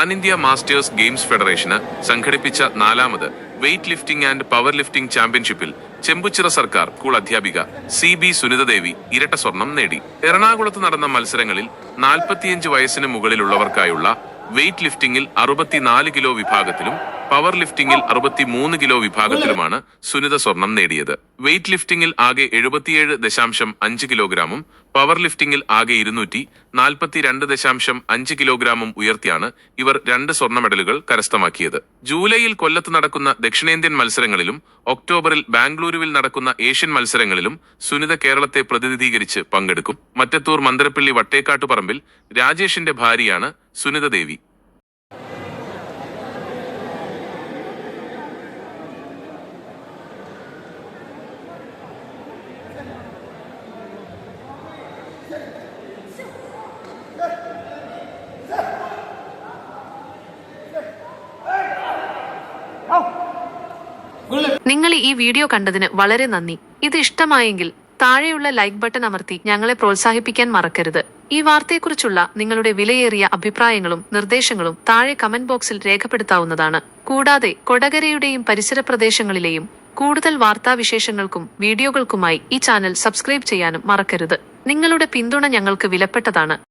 India masters games ഫെഡറേഷന് സംഘടിപ്പിച്ച നാലാമത് weight lifting and power lifting ചാമ്പ്യൻഷിപ്പിൽ ചെമ്പുച്ചിറ സർക്കാർ സ്കൂൾ അധ്യാപിക സി ബി സുനിതദേവി ഇരട്ട സ്വർണം നേടി. എറണാകുളത്ത് നടന്ന മത്സരങ്ങളിൽ നാൽപ്പത്തിയഞ്ച് വയസ്സിന് മുകളിലുള്ളവർക്കായുള്ള വെയ്റ്റ് ലിഫ്റ്റിംഗിൽ അറുപത്തിനാല് കിലോ വിഭാഗത്തിലും പവർ ലിഫ്റ്റിംഗിൽ അറുപത്തിമൂന്ന് കിലോ വിഭാഗത്തിലുമാണ് സുനിത സ്വർണം നേടിയത്. വെയ്റ്റ് ലിഫ്റ്റിംഗിൽ ആകെ എഴുപത്തിയേഴ് ദശാംശം അഞ്ച് കിലോഗ്രാമും പവർ ലിഫ്റ്റിംഗിൽ ആകെ ഇരുന്നൂറ്റി നാൽപ്പത്തിരണ്ട് ദശാംശം അഞ്ച് കിലോഗ്രാമും ഉയർത്തിയാണ് ഇവർ രണ്ട് സ്വർണ മെഡലുകൾ കരസ്ഥമാക്കിയത്. ജൂലൈയിൽ കൊല്ലത്ത് നടക്കുന്ന ദക്ഷിണേന്ത്യൻ മത്സരങ്ങളിലും ഒക്ടോബറിൽ ബാംഗ്ലൂരുവിൽ നടക്കുന്ന ഏഷ്യൻ മത്സരങ്ങളിലും സുനിത കേരളത്തെ പ്രതിനിധീകരിച്ച് പങ്കെടുക്കും. മറ്റത്തൂർ മന്ദരപ്പള്ളി വട്ടേക്കാട്ടുപറമ്പിൽ രാജേഷിന്റെ ഭാര്യയാണ് സുനിത ദേവി നിങ്ങൾ ഈ വീഡിയോ കണ്ടതിന് വളരെ നന്ദി. ഇത് ഇഷ്ടമായെങ്കിൽ താഴെയുള്ള ലൈക്ക് ബട്ടൺ അമർത്തി ഞങ്ങളെ പ്രോത്സാഹിപ്പിക്കാൻ മറക്കരുത്. ഈ വാർത്തയെക്കുറിച്ചുള്ള നിങ്ങളുടെ വിലയേറിയ അഭിപ്രായങ്ങളും നിർദ്ദേശങ്ങളും താഴെ കമന്റ് ബോക്സിൽ രേഖപ്പെടുത്താവുന്നതാണ്. കൂടാതെ കൊടകരയുടെയും പരിസര പ്രദേശങ്ങളിലെയും കൂടുതൽ വാർത്താവിശേഷങ്ങൾക്കും വീഡിയോകൾക്കുമായി ഈ ചാനൽ സബ്സ്ക്രൈബ് ചെയ്യാനും മറക്കരുത്. നിങ്ങളുടെ പിന്തുണ ഞങ്ങൾക്ക് വിലപ്പെട്ടതാണ്.